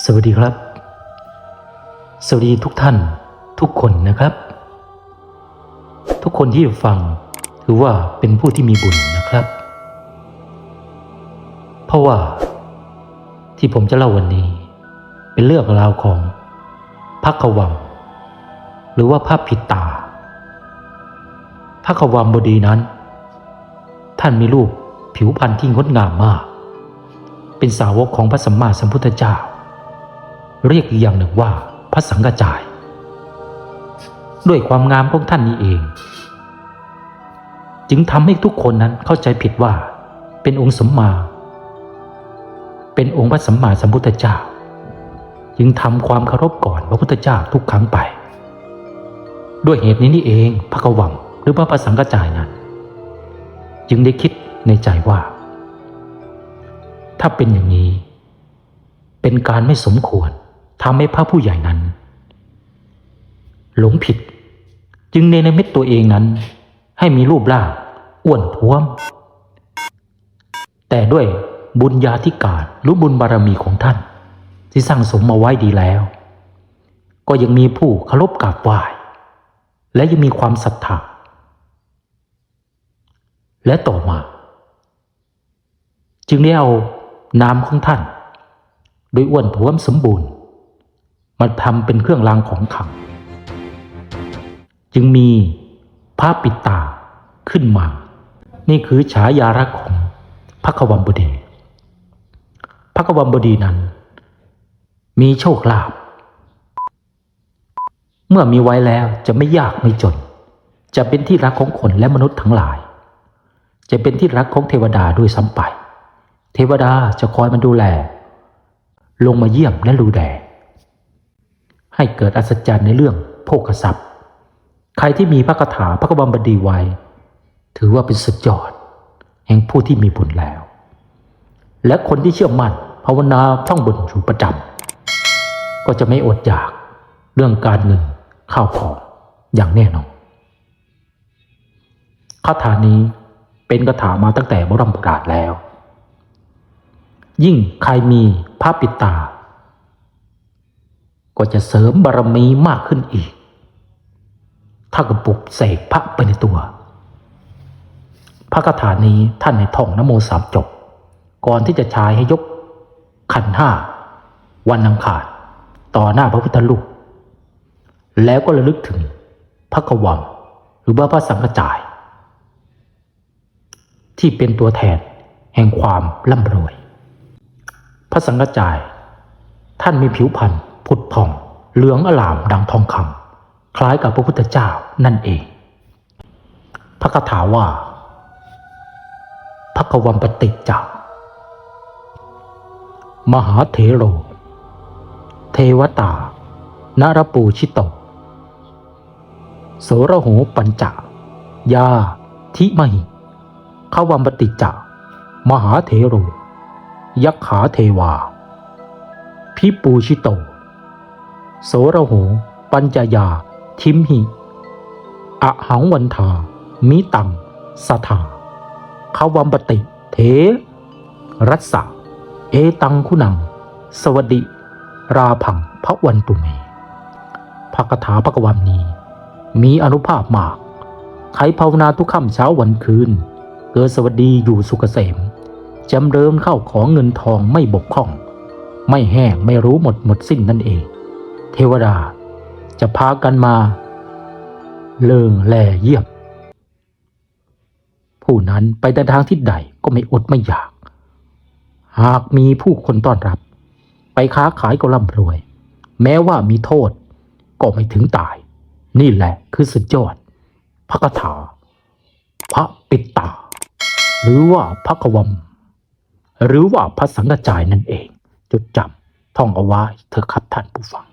สวัสดีครับ สวัสดีทุกท่านทุกคนนะครับ ทุกคนที่ฟังถือว่าเป็นผู้ที่มีบุญนะครับ เพราะว่าที่ผมจะเล่าวันนี้ เป็นเรื่องราวของพักขวัง หรือว่าพระผิดตาพระขวังบดีนั้น ท่านมีรูปผิวพรรณที่งดงามมาก เป็นสาวกของพระสัมมาสัมพุทธเจ้า เรียกอีกอย่างหนึ่งว่าพระสังฆจาย ด้วยความงามของท่านนี้เอง จึงทำให้ทุกคนนั้นเข้าใจผิดว่า เป็นองค์สมมา เป็นองค์พระสัมมาสัมพุทธเจ้า จึงทำความเคารพก่อนพระพุทธเจ้าทุกครั้งไป ด้วยเหตุนี้นี่เองพระกวังหรือว่าพระสังฆจายนั้น จึงได้คิดในใจว่า ถ้าเป็นอย่างนี้ เป็นการไม่สมควร ทำให้พระผู้ใหญ่นั้น หลงผิด จึงเนรมิตตัวเองนั้น ให้มีรูปร่างอ้วนท้วม แต่ด้วยบุญญาธิการหรือบุญบารมีของท่าน ที่สร้างสมมาไว้ดีแล้ว ก็ยังมีผู้เคารพกราบไหว้และยังมีความศรัทธาและต่อมา จึงได้เอานามของท่าน โดยอ้วนท้วมสมบูรณ์ มาทำเป็นเครื่องรางของขลัง จึงมีพระปิดตาขึ้นมา นี่คือฉายารักของพระกวัมบดีพระกวัมบดีนั้น มีโชคลาภเมื่อมีไว้แล้วจะไม่ยากไม่จน จะเป็นที่รักของคนและมนุษย์ทั้งหลาย จะเป็นที่รักของเทวดาด้วยซ้ำไป เทวดาจะคอยมาดูแล ลงมาเยี่ยมและดูแล ให้เกิดอัศจรรย์ในเรื่องโภคทรัพย์ ใครที่มีพระคาถาพระกบัมบดีไว้ ถือว่าเป็นสุดยอด แห่งผู้ที่มีบุญแล้ว และคนที่เชื่อมั่นภาวนาท่องบุญอยู่ประจำก็จะไม่อดอยากเรื่องการเงินข้าวของอย่างแน่นอนคาถานี้เป็นคาถามาตั้งแต่โบราณโบราณแล้ว ยิ่งใครมีพระปิดตา ก็จะเสริมบารมีมากขึ้นอีก ถ้ากับปลุกเสกพระไปในตัว พระคาถานี้ท่านในท่องนโมสามจบ ก่อนที่จะใช้ให้ยกขันห้า วันอังคารต่อหน้าพระพุทธรูปแล้วก็ระลึกถึงพระกวังหรือว่าพระสังฆจาย ที่เป็นตัวแทนแห่งความร่ำรวย พระสังฆจาย ท่านมีผิวพรรณ ดผ่อง เหลืองอลามดังทองคำคล้ายกับพระพุทธเจ้านั่นเอง พระคาถาว่าพระกวัมปติจจามหาเถโร เทวตานารปูชิโตโสระโหปัญจยาทิมหิขวัมปติจจามหาเถโร ยักขาเทวา พิปูชิโต โสระโห ปัญจยา ทิมหิอหังวันทามิตังสถาขวัมปติเถรัสสะเอตังคุณัง สวัสดิ ราพังพระวันตุเมพระคาถาพระกวามนี้ มีอนุภาพมาก ใครภาวนาทุกค่ำเช้าวันคืน เกิดสวัสดีอยู่สุขเกษมจำเริญเข้าของเงินทองไม่บกพร่อง ไม่แห้งไม่รู้หมดหมดสิ้นนั่นเอง เทวดา จะพากันมา เลิงแลเยี่ยมผู้นั้นไปแต่ทางทิศใดก็ไม่อดไม่อยาก หากมีผู้คนต้อนรับ ไปค้าขายก็ร่ำรวย แม้ว่ามีโทษก็ไม่ถึงตาย นี่แหละคือสุดยอดพระคาถา พระปิตา หรือว่าพระกวม หรือว่าพระสังฆจายนั่นเอง จดจำท่องเอาไว้เถอครับท่านผู้ฟัง